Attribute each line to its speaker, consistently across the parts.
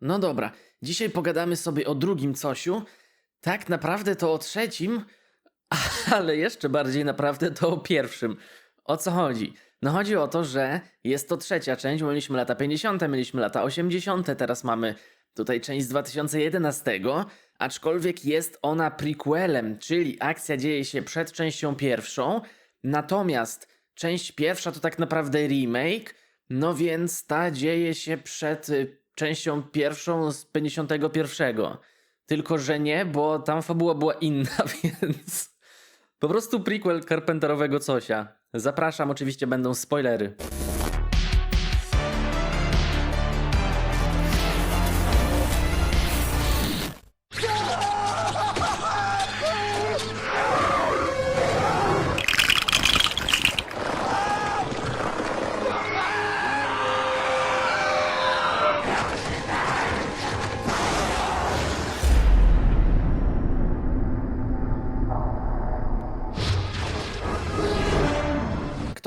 Speaker 1: No dobra, dzisiaj pogadamy sobie o drugim cosiu. Tak naprawdę to o trzecim, ale jeszcze bardziej naprawdę to o pierwszym. O co chodzi? No chodzi o to, że jest to trzecia część, mieliśmy lata 50., mieliśmy lata 80., teraz mamy tutaj część z 2011, aczkolwiek jest ona prequelem, czyli akcja dzieje się przed częścią pierwszą, natomiast część pierwsza to tak naprawdę remake, no więc ta dzieje się przed y, częścią pierwszą z 51. Tylko, że nie, bo tam fabuła była inna, więc po prostu prequel Carpenterowego Cosia. Zapraszam, oczywiście będą spoilery.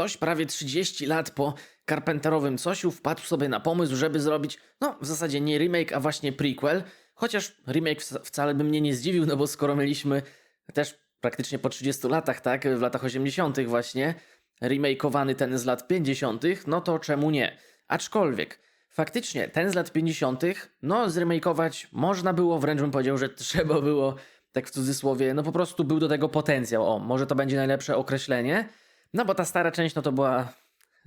Speaker 1: Ktoś prawie 30 lat po Carpenterowym Cosiu wpadł sobie na pomysł, żeby zrobić, no w zasadzie nie remake, a właśnie prequel. Chociaż remake wca- wcale by mnie nie zdziwił, no bo skoro mieliśmy też praktycznie po 30 latach, tak, w latach 80. właśnie, remakeowany ten z lat 50., no to czemu nie? Aczkolwiek, faktycznie ten z lat 50., no zremakeować można było, wręcz bym powiedział, że trzeba było, tak w cudzysłowie, no po prostu był do tego potencjał. O, może to będzie najlepsze określenie. No bo ta stara część, no to była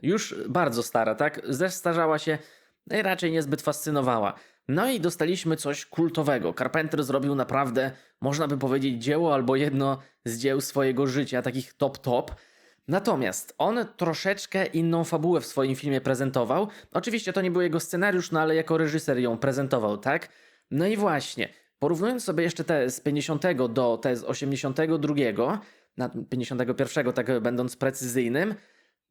Speaker 1: już bardzo stara, tak? Zestarzała się no raczej niezbyt fascynowała. No i dostaliśmy coś kultowego. Carpenter zrobił naprawdę, można by powiedzieć, dzieło albo jedno z dzieł swojego życia, takich top-top. Natomiast on troszeczkę inną fabułę w swoim filmie prezentował. Oczywiście to nie był jego scenariusz, no ale jako reżyser ją prezentował, tak? No i właśnie, porównując sobie jeszcze te z 50 do te z 82, na 51, tak będąc precyzyjnym,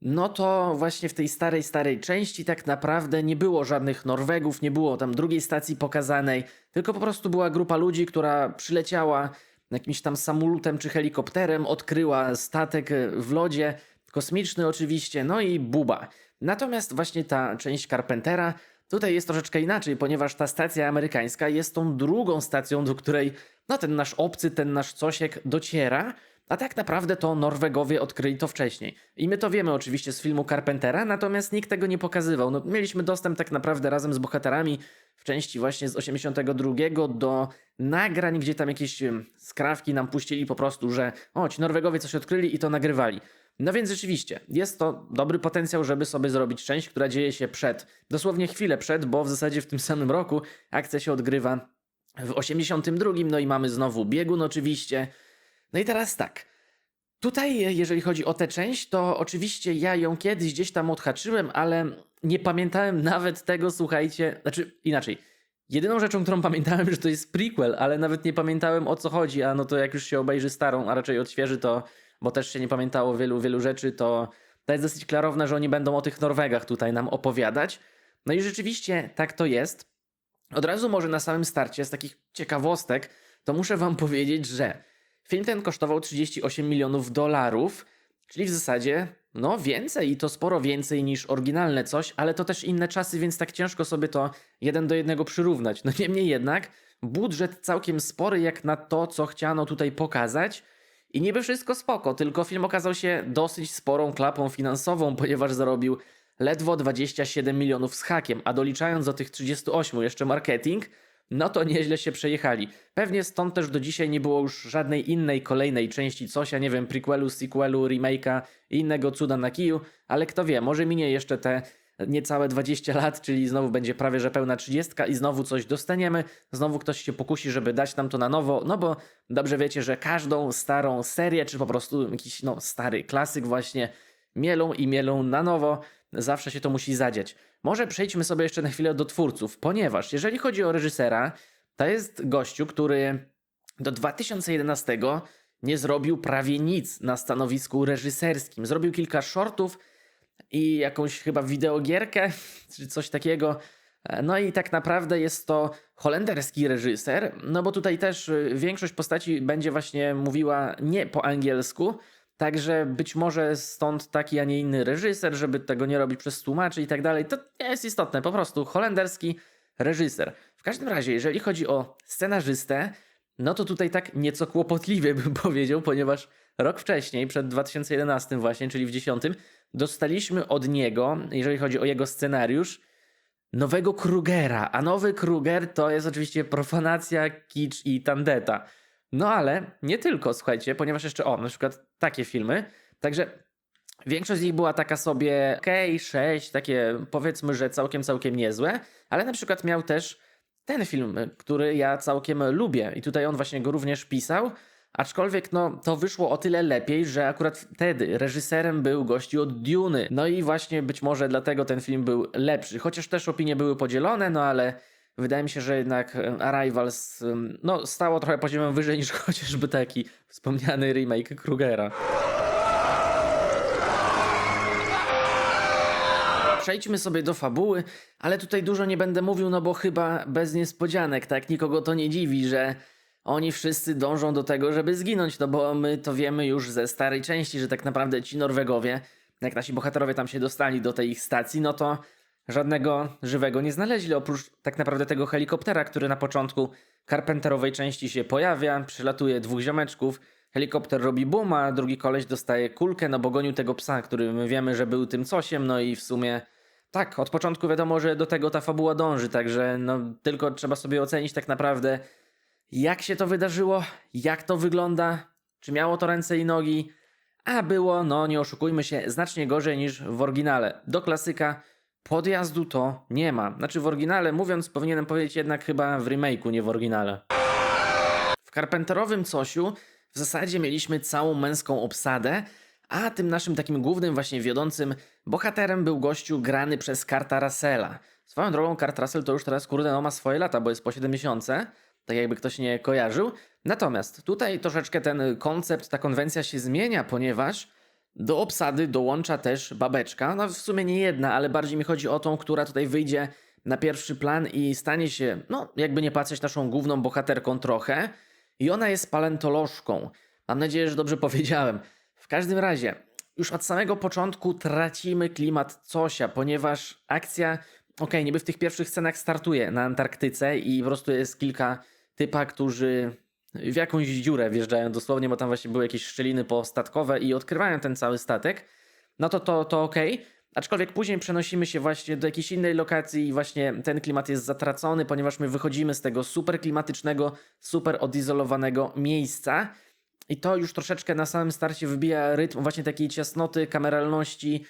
Speaker 1: no to właśnie w tej starej, starej części tak naprawdę nie było żadnych Norwegów, nie było tam drugiej stacji pokazanej, tylko po prostu była grupa ludzi, która przyleciała jakimś tam samolotem czy helikopterem, odkryła statek w lodzie, kosmiczny oczywiście, no i buba. Natomiast właśnie ta część Carpentera tutaj jest troszeczkę inaczej, ponieważ ta stacja amerykańska jest tą drugą stacją, do której no ten nasz obcy, ten nasz cosiek dociera, a tak naprawdę to Norwegowie odkryli to wcześniej. I my to wiemy oczywiście z filmu Carpentera, natomiast nikt tego nie pokazywał. No, mieliśmy dostęp tak naprawdę razem z bohaterami w części właśnie z 82 do nagrań, gdzie tam jakieś skrawki nam puścili po prostu, że o, ci Norwegowie coś odkryli i to nagrywali. No więc rzeczywiście, jest to dobry potencjał, żeby sobie zrobić część, która dzieje się przed, dosłownie chwilę przed, bo w zasadzie w tym samym roku akcja się odgrywa w 82, no i mamy znowu biegun oczywiście. No i teraz tak. Tutaj, jeżeli chodzi o tę część, to oczywiście ja ją kiedyś gdzieś tam odhaczyłem, ale nie pamiętałem nawet tego, słuchajcie, znaczy inaczej. Jedyną rzeczą, którą pamiętałem, że to jest prequel, ale nawet nie pamiętałem o co chodzi, a no to jak już się obejrzy starą, a raczej odświeży to, bo też się nie pamiętało wielu, wielu rzeczy, to to jest dosyć klarowne, że oni będą o tych Norwegach tutaj nam opowiadać. No i rzeczywiście tak to jest. Od razu może na samym starcie z takich ciekawostek, to muszę wam powiedzieć, że film ten kosztował 38 milionów dolarów, czyli w zasadzie no więcej i to sporo więcej niż oryginalne coś, ale to też inne czasy, więc tak ciężko sobie to jeden do jednego przyrównać. No niemniej jednak budżet całkiem spory jak na to, co chciano tutaj pokazać. I niby wszystko spoko, tylko film okazał się dosyć sporą klapą finansową, ponieważ zarobił ledwo 27 milionów z hakiem, a doliczając do tych 38 jeszcze marketing, no to nieźle się przejechali. Pewnie stąd też do dzisiaj nie było już żadnej innej kolejnej części coś, ja nie wiem, prequelu, sequelu, remake'a i innego cuda na kiju, ale kto wie, może minie jeszcze te niecałe 20 lat, czyli znowu będzie prawie że pełna 30 i znowu coś dostaniemy, znowu ktoś się pokusi, żeby dać nam to na nowo, no bo dobrze wiecie, że każdą starą serię, czy po prostu jakiś no, stary klasyk właśnie mielą i mielą na nowo, zawsze się to musi zadziać. Może przejdźmy sobie jeszcze na chwilę do twórców, ponieważ jeżeli chodzi o reżysera, to jest gościu, który do 2011 nie zrobił prawie nic na stanowisku reżyserskim. Zrobił kilka shortów i jakąś chyba wideogierkę, czy coś takiego. No i tak naprawdę jest to holenderski reżyser, no bo tutaj też y, większość postaci będzie właśnie mówiła nie po angielsku, także być może stąd taki, a nie inny reżyser, żeby tego nie robić przez tłumaczy i tak dalej. To nie jest istotne, po prostu holenderski reżyser. W każdym razie, jeżeli chodzi o scenarzystę, no to tutaj tak nieco kłopotliwie bym powiedział, ponieważ rok wcześniej, przed 2011 właśnie, czyli w 10, dostaliśmy od niego, jeżeli chodzi o jego scenariusz, nowego Krugera, a nowy Kruger to jest oczywiście profanacja, kicz i tandeta. No ale nie tylko, słuchajcie, ponieważ jeszcze, o, na przykład takie filmy, także większość z nich była taka sobie, okay, 6, takie powiedzmy, że całkiem, całkiem niezłe, ale na przykład miał też ten film, który ja całkiem lubię i tutaj on właśnie go również pisał, Aczkolwiek no, to wyszło o tyle lepiej, że akurat wtedy reżyserem był gości od Duny. No i właśnie być może dlatego ten film był lepszy. Chociaż też opinie były podzielone, no ale wydaje mi się, że jednak Arrivals no, stało trochę poziomem wyżej niż chociażby taki wspomniany remake Krugera. Przejdźmy sobie do fabuły, ale tutaj dużo nie będę mówił, no bo chyba bez niespodzianek, tak? Nikogo to nie dziwi, że oni wszyscy dążą do tego, żeby zginąć, no bo my to wiemy już ze starej części, że tak naprawdę ci Norwegowie, jak nasi bohaterowie tam się dostali do tej ich stacji, no to żadnego żywego nie znaleźli, oprócz tak naprawdę tego helikoptera, który na początku Carpenterowej części się pojawia, przylatuje dwóch ziomeczków, helikopter robi boom, a drugi koleś dostaje kulkę, no bo gonił tego psa, który my wiemy, że był tym cosiem, no i w sumie tak, od początku wiadomo, że do tego ta fabuła dąży, także no tylko trzeba sobie ocenić tak naprawdę jak się to wydarzyło, jak to wygląda, czy miało to ręce i nogi, a było, no nie oszukujmy się, znacznie gorzej niż w oryginale. Do klasyka podjazdu to nie ma. Znaczy w oryginale, mówiąc, powinienem powiedzieć jednak chyba w remake'u, nie w oryginale. W Carpenterowym Cosiu w zasadzie mieliśmy całą męską obsadę, a tym naszym takim głównym, właśnie wiodącym bohaterem był gościu grany przez Karta Russella. Swoją drogą, Kart Russell to już teraz, kurde, no ma swoje lata, bo jest po 70 tak jakby ktoś nie kojarzył. Natomiast tutaj troszeczkę ten koncept, ta konwencja się zmienia, ponieważ do obsady dołącza też babeczka. No w sumie nie jedna, ale bardziej mi chodzi o tą, która tutaj wyjdzie na pierwszy plan i stanie się, no jakby nie patrzeć, naszą główną bohaterką trochę. I ona jest palentolożką. Mam nadzieję, że dobrze powiedziałem. W każdym razie, już od samego początku tracimy klimat Cosia, ponieważ akcja, okej, okay, niby w tych pierwszych scenach startuje na Antarktyce i po prostu jest kilka typa, którzy w jakąś dziurę wjeżdżają dosłownie, bo tam właśnie były jakieś szczeliny postatkowe i odkrywają ten cały statek, no to to, to okej. Okay. Aczkolwiek później przenosimy się właśnie do jakiejś innej lokacji i właśnie ten klimat jest zatracony, ponieważ my wychodzimy z tego super klimatycznego, super odizolowanego miejsca. I to już troszeczkę na samym starcie wybija rytm właśnie takiej ciasnoty, kameralności,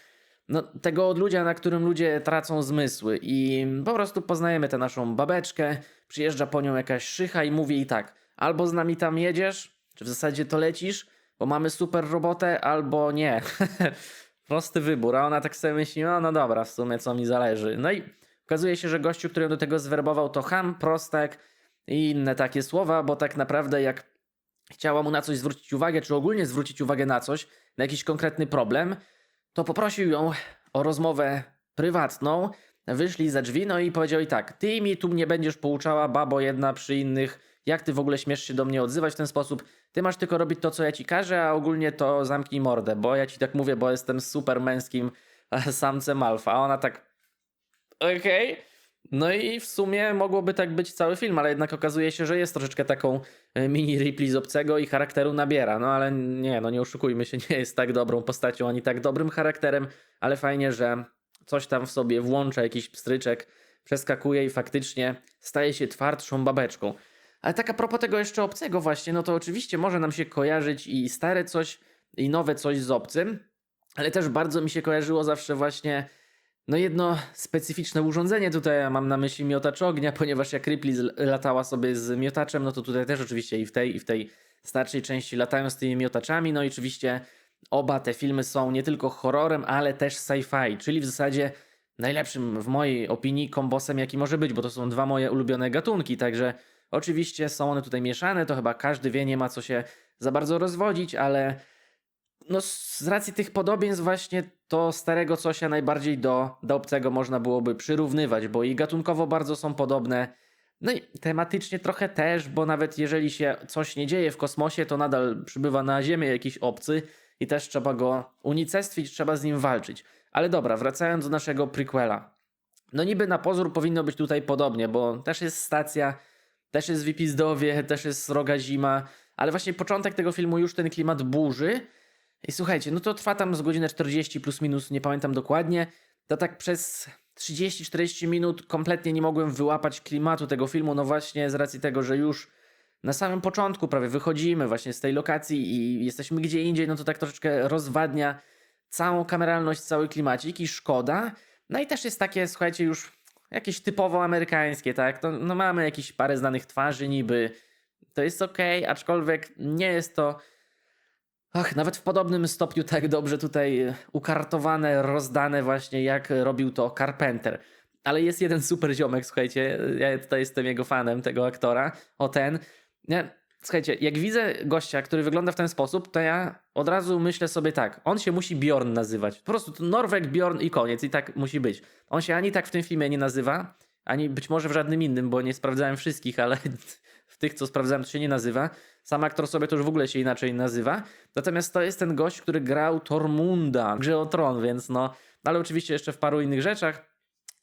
Speaker 1: no, tego odludzia, na którym ludzie tracą zmysły. I po prostu poznajemy tę naszą babeczkę, przyjeżdża po nią jakaś szycha i mówi jej tak, albo z nami tam jedziesz, czy w zasadzie to lecisz, bo mamy super robotę, albo nie. Prosty wybór, a ona tak sobie myśli, no, no dobra, w sumie co mi zależy. No i okazuje się, że gościu, który ją do tego zwerbował, to ham, prostek i inne takie słowa, bo tak naprawdę jak chciała mu na coś zwrócić uwagę, czy ogólnie zwrócić uwagę na coś, na jakiś konkretny problem, to poprosił ją o rozmowę prywatną, wyszli za drzwi, no i powiedział i tak, ty mi tu mnie będziesz pouczała, babo jedna przy innych, jak ty w ogóle śmiesz się do mnie odzywać w ten sposób, ty masz tylko robić to, co ja ci każę, a ogólnie to zamknij mordę, bo ja ci tak mówię, bo jestem super męskim samcem alfa, a ona tak, okej, okay. No i w sumie mogłoby tak być cały film, ale jednak okazuje się, że jest troszeczkę taką e, mini Ripley z obcego i charakteru nabiera. No ale nie, no nie oszukujmy się, nie jest tak dobrą postacią ani tak dobrym charakterem, ale fajnie, że coś tam w sobie włącza, jakiś pstryczek, przeskakuje i faktycznie staje się twardszą babeczką. Ale tak a propos tego jeszcze obcego właśnie, no to oczywiście może nam się kojarzyć i stare coś, i nowe coś z obcym, ale też bardzo mi się kojarzyło zawsze właśnie no jedno specyficzne urządzenie tutaj, ja mam na myśli miotacz ognia, ponieważ jak Ripley latała sobie z miotaczem, no to tutaj też oczywiście i w tej, i w tej starszej części latają z tymi miotaczami, no i oczywiście oba te filmy są nie tylko horrorem, ale też sci-fi, czyli w zasadzie najlepszym w mojej opinii kombosem jaki może być, bo to są dwa moje ulubione gatunki, także oczywiście są one tutaj mieszane, to chyba każdy wie, nie ma co się za bardzo rozwodzić, ale no z racji tych podobieństw właśnie to starego cosia najbardziej do, do obcego można byłoby przyrównywać, bo i gatunkowo bardzo są podobne. No i tematycznie trochę też, bo nawet jeżeli się coś nie dzieje w kosmosie, to nadal przybywa na Ziemię jakiś obcy i też trzeba go unicestwić, trzeba z nim walczyć. Ale dobra, wracając do naszego prequela. No niby na pozór powinno być tutaj podobnie, bo też jest stacja, też jest Wipizdowie, też jest sroga zima, ale właśnie początek tego filmu już ten klimat burzy. I słuchajcie, no to trwa tam z godziny 40 plus minus, nie pamiętam dokładnie. To tak przez 30-40 minut kompletnie nie mogłem wyłapać klimatu tego filmu, no właśnie z racji tego, że już na samym początku prawie wychodzimy właśnie z tej lokacji i jesteśmy gdzie indziej, no to tak troszeczkę rozwadnia całą kameralność, cały klimacik i szkoda. No i też jest takie, słuchajcie, już jakieś typowo amerykańskie, tak? To, no mamy jakieś parę znanych twarzy niby, to jest okej, aczkolwiek nie jest to Ach, nawet w podobnym stopniu tak dobrze tutaj ukartowane, rozdane właśnie jak robił to Carpenter. Ale jest jeden super ziomek, słuchajcie, ja tutaj jestem jego fanem, tego aktora, o ten. Nie, słuchajcie, jak widzę gościa, który wygląda w ten sposób, to ja od razu myślę sobie tak, on się musi Bjorn nazywać. Po prostu Norweg, Bjorn i koniec i tak musi być. On się ani tak w tym filmie nie nazywa, ani być może w żadnym innym, bo nie sprawdzałem wszystkich, ale w tych, co sprawdzałem, to się nie nazywa. Sam aktor sobie to już w ogóle się inaczej nazywa. Natomiast to jest ten gość, który grał Tormunda w Grze o Tron, więc no... Ale oczywiście jeszcze w paru innych rzeczach.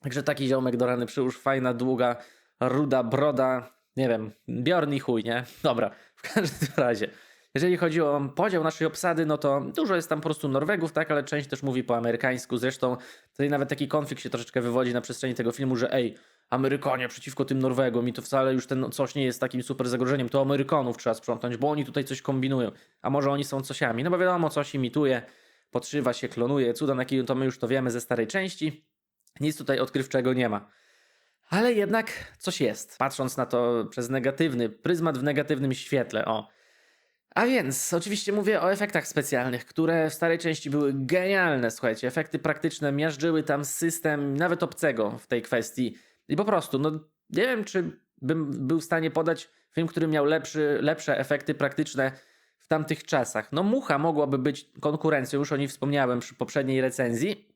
Speaker 1: Także taki ziomek do rany przyłóż, fajna, długa, ruda broda. Nie wiem, Bjorn i chuj, nie? Dobra, w każdym razie. Jeżeli chodzi o podział naszej obsady, no to dużo jest tam po prostu Norwegów, tak, ale część też mówi po amerykańsku. Zresztą tutaj nawet taki konflikt się troszeczkę wywodzi na przestrzeni tego filmu, że ej, Amerykanie przeciwko tym Norwegom i to wcale już ten coś nie jest takim super zagrożeniem, to Amerykanów trzeba sprzątnąć, bo oni tutaj coś kombinują, a może oni są cosiami, no bo wiadomo, coś imituje, podszywa się, klonuje, cuda na kiju, to my już to wiemy ze starej części, nic tutaj odkrywczego nie ma. Ale jednak coś jest, patrząc na to przez negatywny, pryzmat w negatywnym świetle, o. A więc, oczywiście mówię o efektach specjalnych, które w starej części były genialne, słuchajcie, efekty praktyczne miażdżyły tam system nawet obcego w tej kwestii, i po prostu, no nie wiem, czy bym był w stanie podać film, który miał lepszy, lepsze efekty praktyczne w tamtych czasach. No Mucha mogłaby być konkurencją, już o niej wspomniałem przy poprzedniej recenzji,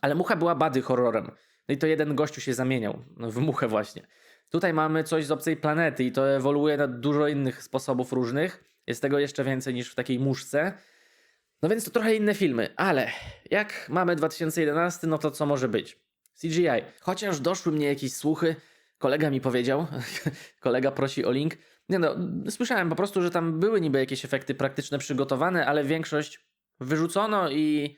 Speaker 1: ale Mucha była bady horrorem. No i to jeden gościu się zamieniał no, w Muchę właśnie. Tutaj mamy coś z obcej planety i to ewoluuje na dużo innych sposobów różnych. Jest tego jeszcze więcej niż w takiej muszce. No więc to trochę inne filmy, ale jak mamy 2011, no to co może być? CGI. Chociaż doszły mnie jakieś słuchy, kolega mi powiedział, kolega prosi o link. Nie no, słyszałem po prostu, że tam były niby jakieś efekty praktyczne przygotowane, ale większość wyrzucono i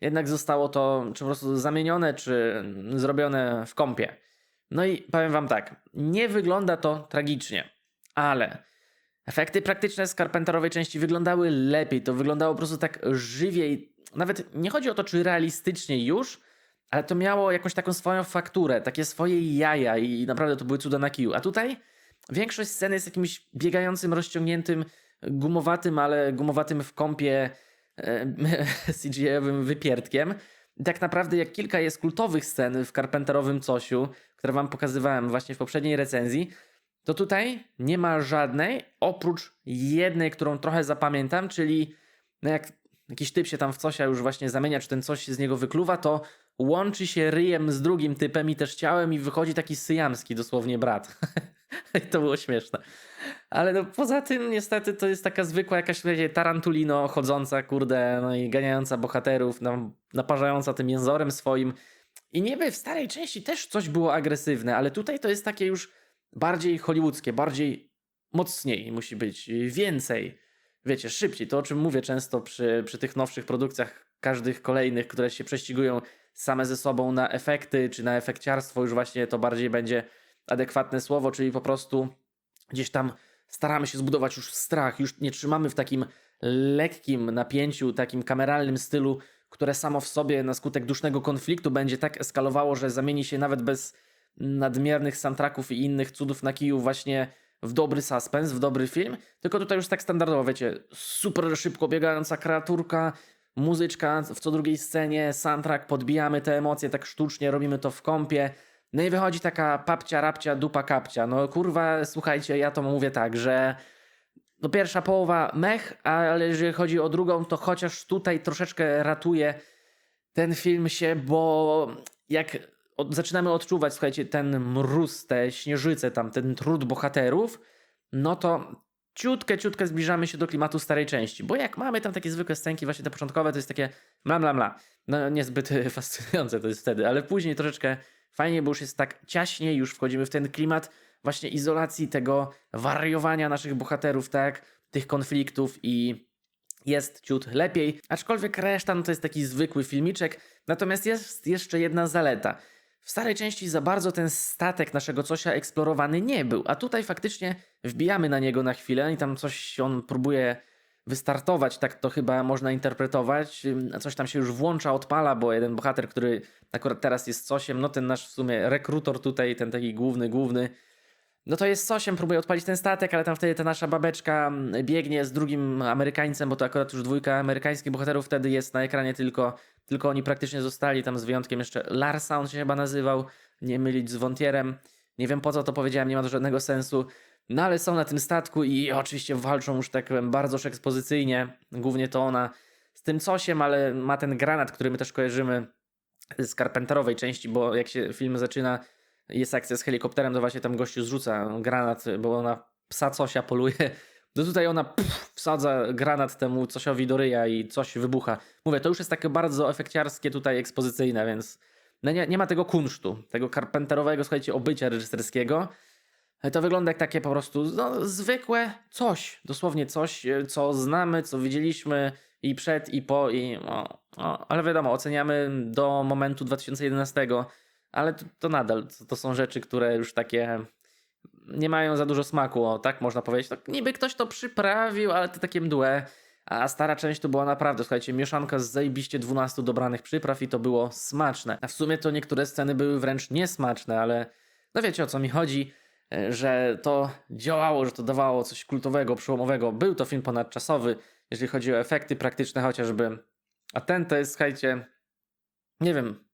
Speaker 1: jednak zostało to czy po prostu zamienione, czy zrobione w kąpie. No i powiem wam tak, nie wygląda to tragicznie, ale efekty praktyczne z Carpenterowej części wyglądały lepiej, to wyglądało po prostu tak żywiej. Nawet nie chodzi o to, czy realistycznie już, ale to miało jakąś taką swoją fakturę, takie swoje jaja i naprawdę to były cuda na kiju. A tutaj większość sceny jest jakimś biegającym, rozciągniętym, gumowatym, ale gumowatym w kąpie CGI-owym wypierdkiem. Tak naprawdę jak kilka jest kultowych scen w Carpenterowym Cosiu, które wam pokazywałem właśnie w poprzedniej recenzji, to tutaj nie ma żadnej, oprócz jednej, którą trochę zapamiętam, czyli no jak jakiś typ się tam w cosia już właśnie zamienia, czy ten coś z niego wykluwa, to łączy się ryjem z drugim typem i też ciałem i wychodzi taki syjamski dosłownie brat. I to było śmieszne. Ale no, poza tym niestety to jest taka zwykła jakaś wiecie, tarantulino chodząca, kurde, no i ganiająca bohaterów, no, naparzająca tym jęzorem swoim. I niby w starej części też coś było agresywne, ale tutaj to jest takie już bardziej hollywoodzkie, bardziej mocniej musi być, więcej. Wiecie, szybciej. To o czym mówię często przy, przy tych nowszych produkcjach, każdych kolejnych, które się prześcigują same ze sobą na efekty, czy na efekciarstwo, już właśnie to bardziej będzie adekwatne słowo, czyli po prostu gdzieś tam staramy się zbudować już strach, już nie trzymamy w takim lekkim napięciu, takim kameralnym stylu, które samo w sobie na skutek dusznego konfliktu będzie tak eskalowało, że zamieni się nawet bez nadmiernych soundtracków i innych cudów na kiju właśnie w dobry suspens, w dobry film, tylko tutaj już tak standardowo, wiecie, super szybko biegająca kreaturka, muzyczka w co drugiej scenie, soundtrack, podbijamy te emocje tak sztucznie, robimy to w kąpie. No i wychodzi taka papcia, rapcia, dupa, kapcia. No kurwa, słuchajcie, ja to mówię tak, że no pierwsza połowa mech, ale jeżeli chodzi o drugą, to chociaż tutaj troszeczkę ratuje ten film się, bo jak od, zaczynamy odczuwać, słuchajcie, ten mróz, te śnieżyce tam, ten trud bohaterów, no to ciutkę, ciutkę zbliżamy się do klimatu starej części. Bo jak mamy tam takie zwykłe scenki, właśnie te początkowe, to jest takie mla, mla, mla. No niezbyt fascynujące to jest wtedy, ale później troszeczkę Fajnie, bo już jest tak ciaśnie, już wchodzimy w ten klimat właśnie izolacji, tego wariowania naszych bohaterów, tak? Tych konfliktów i jest ciut lepiej, aczkolwiek reszta no to jest taki zwykły filmiczek. Natomiast jest jeszcze jedna zaleta. W starej części za bardzo ten statek naszego cosia eksplorowany nie był, a tutaj faktycznie wbijamy na niego na chwilę i tam coś on próbuje wystartować, tak to chyba można interpretować. Coś tam się już włącza, odpala, bo jeden bohater, który akurat teraz jest cosiem, no ten nasz w sumie rekrutor tutaj, ten taki główny, główny, no to jest Sosiem, próbuje odpalić ten statek, ale tam wtedy ta nasza babeczka biegnie z drugim Amerykańcem, bo to akurat już dwójka amerykańskich bohaterów wtedy jest na ekranie tylko, tylko oni praktycznie zostali, tam z wyjątkiem jeszcze Larsa on się chyba nazywał, nie mylić z Wontierem. Nie wiem po co to powiedziałem, nie ma to żadnego sensu. No ale są na tym statku i oczywiście walczą już tak bardzo ekspozycyjnie, głównie to ona z tym Cosiem, ale ma ten granat, który my też kojarzymy z Carpenterowej części, bo jak się film zaczyna, jest akcja z helikopterem, to właśnie tam gościu zrzuca granat, bo ona psa cosia poluje. No tutaj ona pff, wsadza granat temu cosiowi do ryja i coś wybucha. Mówię, to już jest takie bardzo efekciarskie tutaj ekspozycyjne, więc no nie, nie ma tego kunsztu, tego karpenterowego, słuchajcie, obycia reżyserskiego. To wygląda jak takie po prostu no, zwykłe coś, dosłownie coś, e, co znamy, co widzieliśmy i przed, i po, i o, o, ale wiadomo, oceniamy do momentu 2011, ale to, to nadal to, są rzeczy, które już takie nie mają za dużo smaku, o, tak można powiedzieć. Tak, niby ktoś to przyprawił, ale to takie mdłe. A stara część to była naprawdę, słuchajcie, mieszanka z zajebiście 12 dobranych przypraw i to było smaczne. A w sumie to niektóre sceny były wręcz niesmaczne, ale no wiecie o co mi chodzi, że to działało, że to dawało coś kultowego, przełomowego. Był to film ponadczasowy, jeżeli chodzi o efekty praktyczne chociażby. A ten to jest, słuchajcie, nie wiem,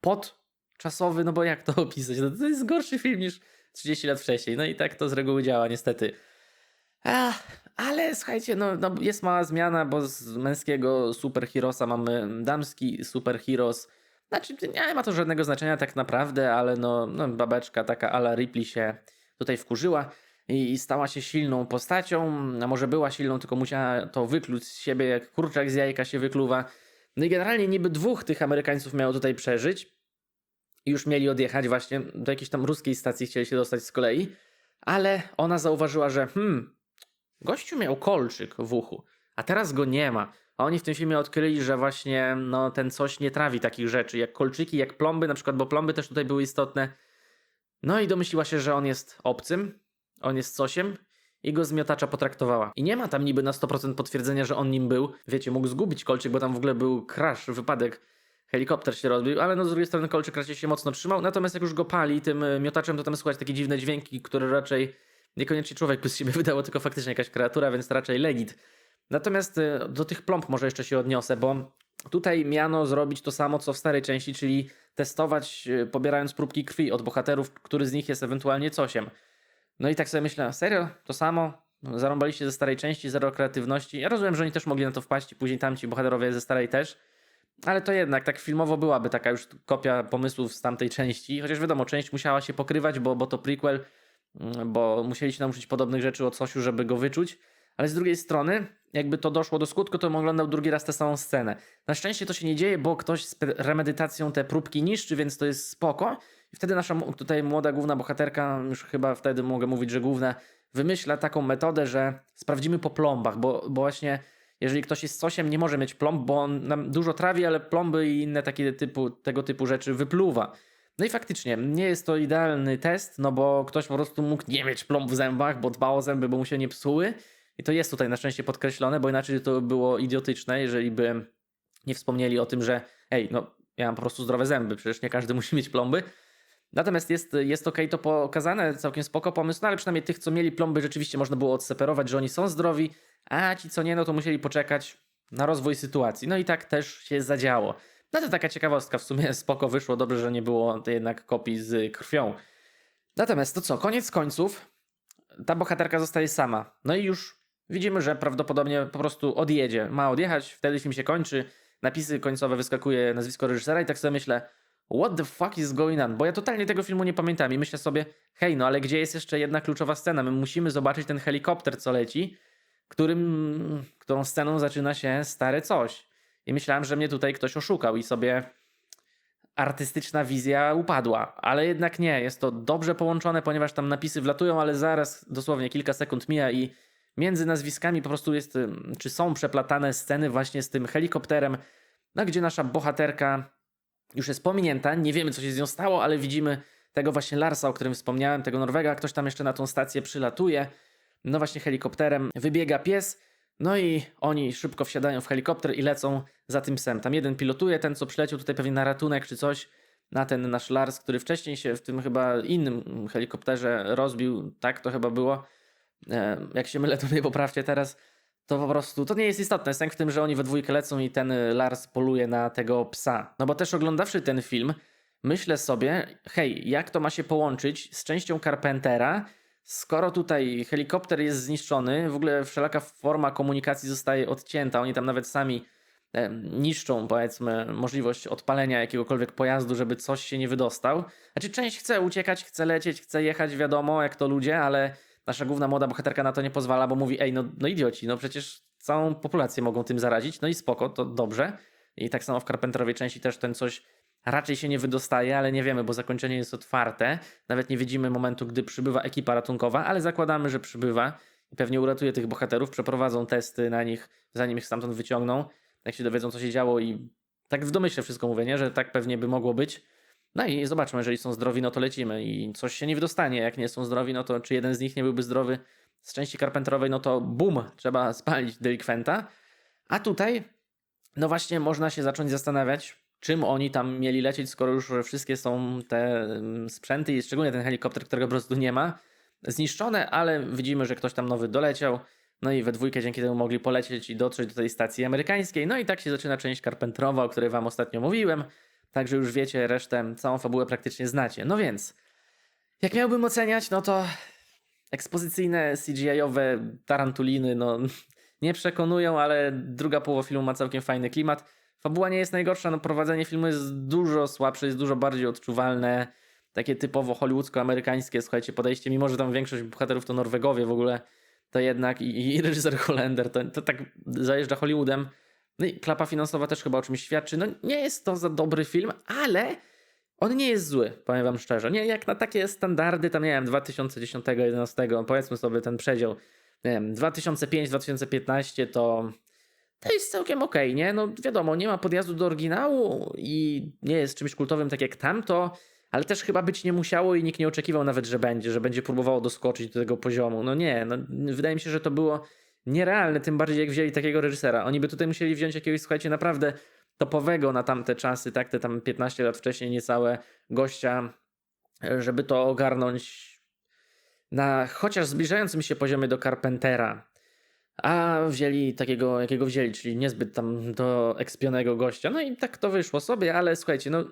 Speaker 1: podczasowy, no bo jak to opisać? No to jest gorszy film niż 30 lat wcześniej. No i tak to z reguły działa, niestety. Ach, ale słuchajcie, no, no jest mała zmiana, bo z męskiego superherosa mamy damski superheros. Znaczy, nie ma to żadnego znaczenia tak naprawdę, ale no, no babeczka taka ala Ripley się tutaj wkurzyła i stała się silną postacią, a może była silną, tylko musiała to wykluć z siebie, jak kurczak z jajka się wykluwa. No i generalnie niby dwóch tych Amerykańców miało tutaj przeżyć i już mieli odjechać właśnie do jakiejś tam ruskiej stacji, chcieli się dostać z kolei, ale ona zauważyła, że hmm, gościu miał kolczyk w uchu, a teraz go nie ma. A oni w tym filmie odkryli, że właśnie no, ten coś nie trawi takich rzeczy, jak kolczyki, jak plomby na przykład, bo plomby też tutaj były istotne. No i domyśliła się, że on jest obcym, on jest cosiem i go z miotacza potraktowała. I nie ma tam niby na 100% potwierdzenia, że on nim był. Wiecie, mógł zgubić kolczyk, bo tam w ogóle był crash, wypadek, helikopter się rozbił, ale no z drugiej strony kolczyk raczej się mocno trzymał. Natomiast jak już go pali tym y, miotaczem, to tam słychać takie dziwne dźwięki, które raczej niekoniecznie człowiek by z siebie wydało, tylko faktycznie jakaś kreatura, więc raczej legit. Natomiast y, do tych plomb może jeszcze się odniosę, bo tutaj miano zrobić to samo, co w starej części, czyli testować, y, pobierając próbki krwi od bohaterów, który z nich jest ewentualnie cosiem. No i tak sobie myślę, serio? To samo? Zarąbaliście ze starej części, zero kreatywności. Ja rozumiem, że oni też mogli na to wpaść później tamci bohaterowie ze starej też. Ale to jednak tak filmowo byłaby taka już kopia pomysłów z tamtej części. Chociaż wiadomo, część musiała się pokrywać, bo, bo to prequel, mm, bo musieli się nauczyć podobnych rzeczy od Sosiu, żeby go wyczuć. Ale z drugiej strony, jakby to doszło do skutku, to bym oglądał drugi raz tę samą scenę. Na szczęście to się nie dzieje, bo ktoś z premedytacją te próbki niszczy, więc to jest spoko. I wtedy nasza tutaj młoda główna bohaterka, już chyba wtedy mogę mówić, że główna, wymyśla taką metodę, że sprawdzimy po plombach, bo, bo właśnie jeżeli ktoś jest cosiem, nie może mieć plomb, bo on nam dużo trawi, ale plomby i inne takie typu, tego typu rzeczy wypluwa. No i faktycznie, nie jest to idealny test, no bo ktoś po prostu mógł nie mieć plomb w zębach, bo dbał o zęby, bo mu się nie psuły. I to jest tutaj na szczęście podkreślone, bo inaczej to by było idiotyczne, jeżeli by nie wspomnieli o tym, że ej, no ja mam po prostu zdrowe zęby, przecież nie każdy musi mieć plomby. Natomiast jest, jest okej to pokazane, całkiem spoko pomysł, no ale przynajmniej tych, co mieli plomby, rzeczywiście można było odseparować, że oni są zdrowi, a ci, co nie, no to musieli poczekać na rozwój sytuacji. No i tak też się zadziało. No to taka ciekawostka, w sumie spoko wyszło, dobrze, że nie było jednak kopii z krwią. Natomiast to co, koniec końców, ta bohaterka zostaje sama. No i już widzimy, że prawdopodobnie po prostu odjedzie. Ma odjechać, wtedy film się kończy, napisy końcowe wyskakuje nazwisko reżysera i tak sobie myślę, what the fuck is going on? Bo ja totalnie tego filmu nie pamiętam i myślę sobie, hej, no ale gdzie jest jeszcze jedna kluczowa scena? My musimy zobaczyć ten helikopter, co leci, którym, którą sceną zaczyna się stare coś. I myślałem, że mnie tutaj ktoś oszukał i sobie... artystyczna wizja upadła, ale jednak nie, jest to dobrze połączone, ponieważ tam napisy wlatują, ale zaraz dosłownie kilka sekund mija i między nazwiskami po prostu jest, czy są przeplatane sceny właśnie z tym helikopterem, no, gdzie nasza bohaterka już jest pominięta, nie wiemy co się z nią stało, ale widzimy tego właśnie Larsa, o którym wspomniałem, tego Norwega, ktoś tam jeszcze na tą stację przylatuje, no właśnie helikopterem wybiega pies, no i oni szybko wsiadają w helikopter i lecą za tym psem. Tam jeden pilotuje, ten co przyleciał tutaj pewnie na ratunek czy coś, na ten nasz Lars, który wcześniej się w tym chyba innym helikopterze rozbił, tak to chyba było. E, jak się mylę, to mnie poprawcie teraz. To po prostu, to nie jest istotne. Sęk w tym, że oni we dwójkę lecą i ten Lars poluje na tego psa. No bo też oglądawszy ten film, myślę sobie, hej, jak to ma się połączyć z częścią Carpentera, skoro tutaj helikopter jest zniszczony, w ogóle wszelaka forma komunikacji zostaje odcięta, oni tam nawet sami e, niszczą, powiedzmy, możliwość odpalenia jakiegokolwiek pojazdu, żeby coś się nie wydostał. Znaczy, część chce uciekać, chce lecieć, chce jechać, wiadomo, jak to ludzie, ale nasza główna młoda bohaterka na to nie pozwala, bo mówi, ej, no, no idioci, no przecież całą populację mogą tym zarazić, no i spoko, to dobrze. I tak samo w Carpenterowej części też ten coś raczej się nie wydostaje, ale nie wiemy, bo zakończenie jest otwarte. Nawet nie widzimy momentu, gdy przybywa ekipa ratunkowa, ale zakładamy, że przybywa i pewnie uratuje tych bohaterów, przeprowadzą testy na nich, zanim ich stamtąd wyciągną, jak się dowiedzą, co się działo i tak w domyśle wszystko mówię, nie? że tak pewnie by mogło być. No i zobaczmy, jeżeli są zdrowi, no to lecimy i coś się nie wydostanie. Jak nie są zdrowi, no to czy jeden z nich nie byłby zdrowy z części karpenterowej, no to bum, trzeba spalić delikwenta. A tutaj, no właśnie, można się zacząć zastanawiać, czym oni tam mieli lecieć, skoro już wszystkie są te mm, sprzęty i szczególnie ten helikopter, którego po prostu nie ma, zniszczone, ale widzimy, że ktoś tam nowy doleciał. No i we dwójkę dzięki temu mogli polecieć i dotrzeć do tej stacji amerykańskiej. No i tak się zaczyna część Carpenterowa, o której wam ostatnio mówiłem. Także już wiecie, resztę, całą fabułę praktycznie znacie. No więc, jak miałbym oceniać, no to ekspozycyjne CGI-owe tarantuliny, no nie przekonują, ale druga połowa filmu ma całkiem fajny klimat. Fabuła nie jest najgorsza, no prowadzenie filmu jest dużo słabsze, jest dużo bardziej odczuwalne. Takie typowo hollywoodzko-amerykańskie, słuchajcie, podejście, mimo że tam większość bohaterów to Norwegowie w ogóle, to jednak i, i reżyser Holender, to, to tak zajeżdża Hollywoodem. No i klapa finansowa też chyba o czymś świadczy. No nie jest to za dobry film, ale on nie jest zły, powiem wam szczerze. Nie, jak na takie standardy, tam nie wiem, 2010-2011, powiedzmy sobie ten przedział, nie wiem, 2005-2015 to to jest całkiem okej, nie? No wiadomo, nie ma podjazdu do oryginału i nie jest czymś kultowym tak jak tamto, ale też chyba być nie musiało i nikt nie oczekiwał nawet, że będzie, że będzie próbowało doskoczyć do tego poziomu. No nie, no, wydaje mi się, że to było nierealne, tym bardziej jak wzięli takiego reżysera. Oni by tutaj musieli wziąć jakiegoś, słuchajcie, naprawdę topowego na tamte czasy, tak, te tam 15 lat wcześniej niecałe gościa, żeby to ogarnąć na chociaż zbliżającym się poziomie do Carpentera. A wzięli takiego, jakiego wzięli, czyli niezbyt tam do ekspionego gościa. No i tak to wyszło sobie, ale słuchajcie, no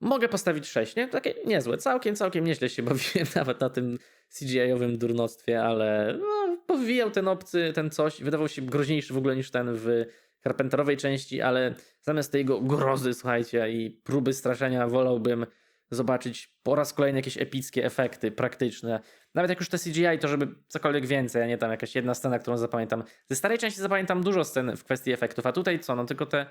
Speaker 1: mogę postawić 6, nie? Takie niezłe, całkiem, całkiem nieźle się bawiłem nawet na tym CGI-owym durnostwie, ale no, powijał ten obcy, ten coś, wydawał się groźniejszy w ogóle niż ten w Carpenterowej części, ale zamiast tej jego grozy, słuchajcie, i próby straszenia wolałbym zobaczyć po raz kolejny jakieś epickie efekty praktyczne. Nawet jak już te CGI, to żeby cokolwiek więcej, a nie tam jakaś jedna scena, którą zapamiętam. Ze starej części zapamiętam dużo scen w kwestii efektów, a tutaj co? No tylko te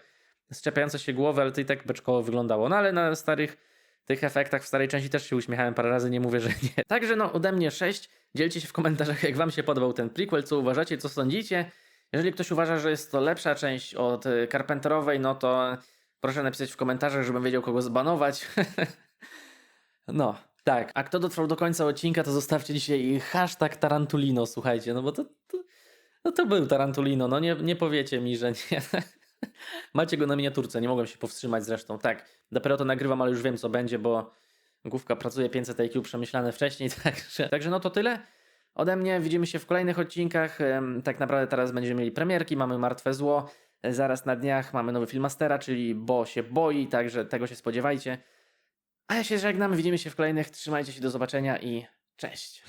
Speaker 1: szczepiające się głowy, ale to i tak beczkowo wyglądało. No ale na starych tych efektach w starej części też się uśmiechałem parę razy, nie mówię, że nie. Także no ode mnie 6. Dzielcie się w komentarzach, jak wam się podobał ten prequel, co uważacie, co sądzicie. Jeżeli ktoś uważa, że jest to lepsza część od y, Carpenterowej, no to proszę napisać w komentarzach, żebym wiedział, kogo zbanować. no, tak. A kto dotrwał do końca odcinka, to zostawcie dzisiaj hashtag Tarantulino, słuchajcie, no bo to, to, no to był Tarantulino, no nie, nie powiecie mi, że nie. Macie go na miniaturce, nie mogłem się powstrzymać zresztą. Tak, dopiero to nagrywam, ale już wiem co będzie, bo główka pracuje 500 IQ przemyślane wcześniej, także, także no to tyle. Ode mnie widzimy się w kolejnych odcinkach. Tak naprawdę teraz będziemy mieli premierki, mamy Martwe Zło. E, Zaraz na dniach mamy nowy film Mastera, czyli Bo się boi, także tego się spodziewajcie. A ja się żegnam, widzimy się w kolejnych. Trzymajcie się, do zobaczenia i cześć.